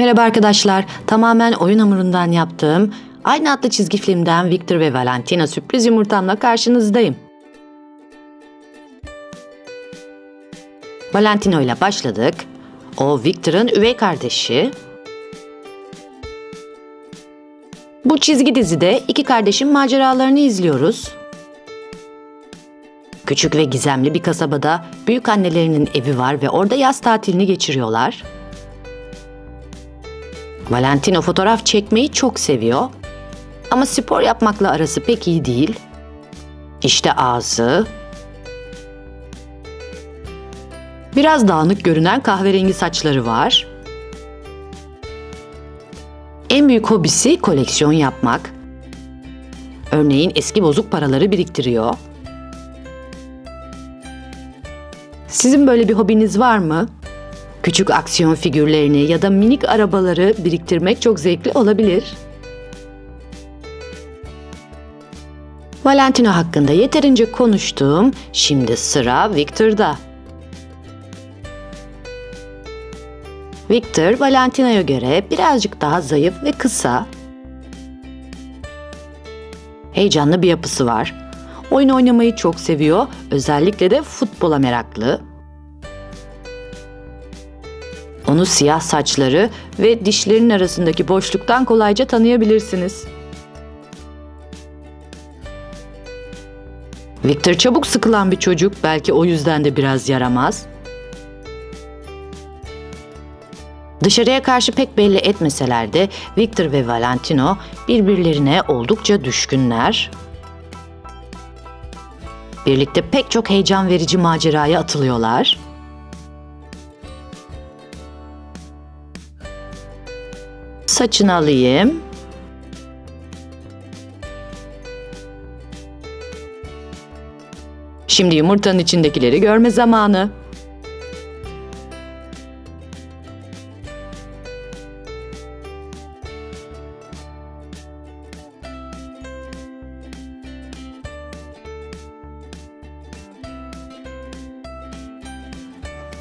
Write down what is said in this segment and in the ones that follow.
Merhaba arkadaşlar. Tamamen oyun hamurundan yaptığım aynı adlı çizgi filmden Victor ve Valentina sürpriz yumurtamla karşınızdayım. Valentino ile başladık. O Victor'ın üvey kardeşi. Bu çizgi dizide iki kardeşin maceralarını izliyoruz. Küçük ve gizemli bir kasabada büyük annelerinin evi var ve orada yaz tatilini geçiriyorlar. Valentino fotoğraf çekmeyi çok seviyor. Ama spor yapmakla arası pek iyi değil. İşte ağzı. Biraz dağınık görünen kahverengi saçları var. En büyük hobisi koleksiyon yapmak. Örneğin eski bozuk paraları biriktiriyor. Sizin böyle bir hobiniz var mı? Küçük aksiyon figürlerini ya da minik arabaları biriktirmek çok zevkli olabilir. Valentino hakkında yeterince konuştum. Şimdi sıra Victor'da. Victor, Valentino'ya göre birazcık daha zayıf ve kısa. Heyecanlı bir yapısı var. Oyun oynamayı çok seviyor, özellikle de futbola meraklı. Onu siyah saçları ve dişlerinin arasındaki boşluktan kolayca tanıyabilirsiniz. Victor çabuk sıkılan bir çocuk, belki o yüzden de biraz yaramaz. Dışarıya karşı pek belli etmeseler de Victor ve Valentino birbirlerine oldukça düşkünler. Birlikte pek çok heyecan verici maceraya atılıyorlar. Saçını alayım. Şimdi yumurtanın içindekileri görme zamanı.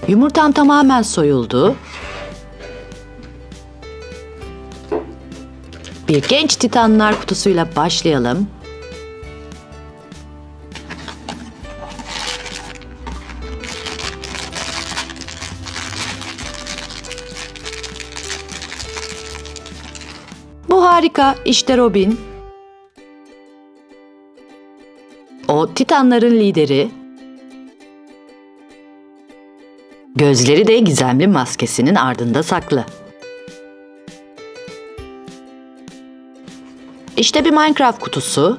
Yumurtam tamamen soyuldu. Bir genç titanlar kutusuyla başlayalım. Bu harika. İşte Robin. O Titanların lideri. Gözleri de gizemli maskesinin ardında saklı. İşte bir Minecraft kutusu.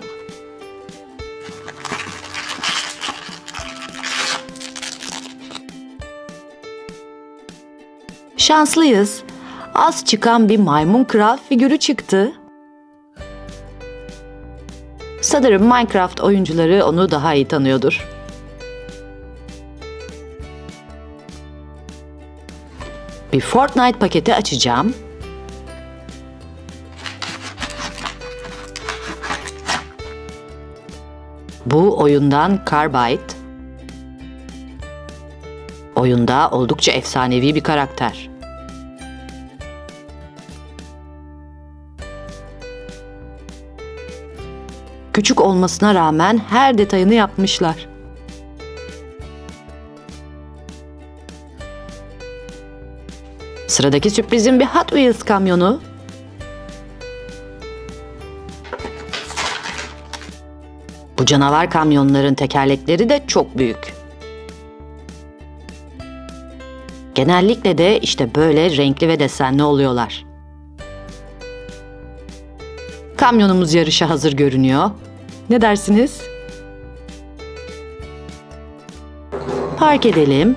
Şanslıyız. Az çıkan bir maymun kral figürü çıktı. Sanırım Minecraft oyuncuları onu daha iyi tanıyordur. Bir Fortnite paketi açacağım. Bu oyundan Carbide. Oyunda oldukça efsanevi bir karakter. Küçük olmasına rağmen her detayını yapmışlar. Sıradaki sürprizim bir Hot Wheels kamyonu. Bu canavar kamyonların tekerlekleri de çok büyük. Genellikle de işte böyle renkli ve desenli oluyorlar. Kamyonumuz yarışa hazır görünüyor. Ne dersiniz? Park edelim.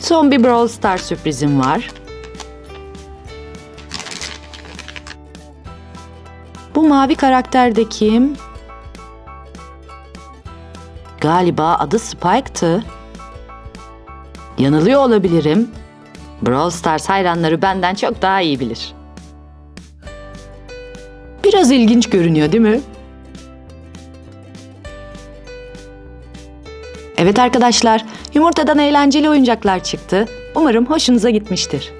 Son bir Brawl Stars sürprizim var. Bu mavi karakter de kim? Galiba adı Spike'tı. Yanılıyor olabilirim. Brawl Stars hayranları benden çok daha iyi bilir. Biraz ilginç görünüyor değil mi? Evet arkadaşlar, yumurtadan eğlenceli oyuncaklar çıktı. Umarım hoşunuza gitmiştir.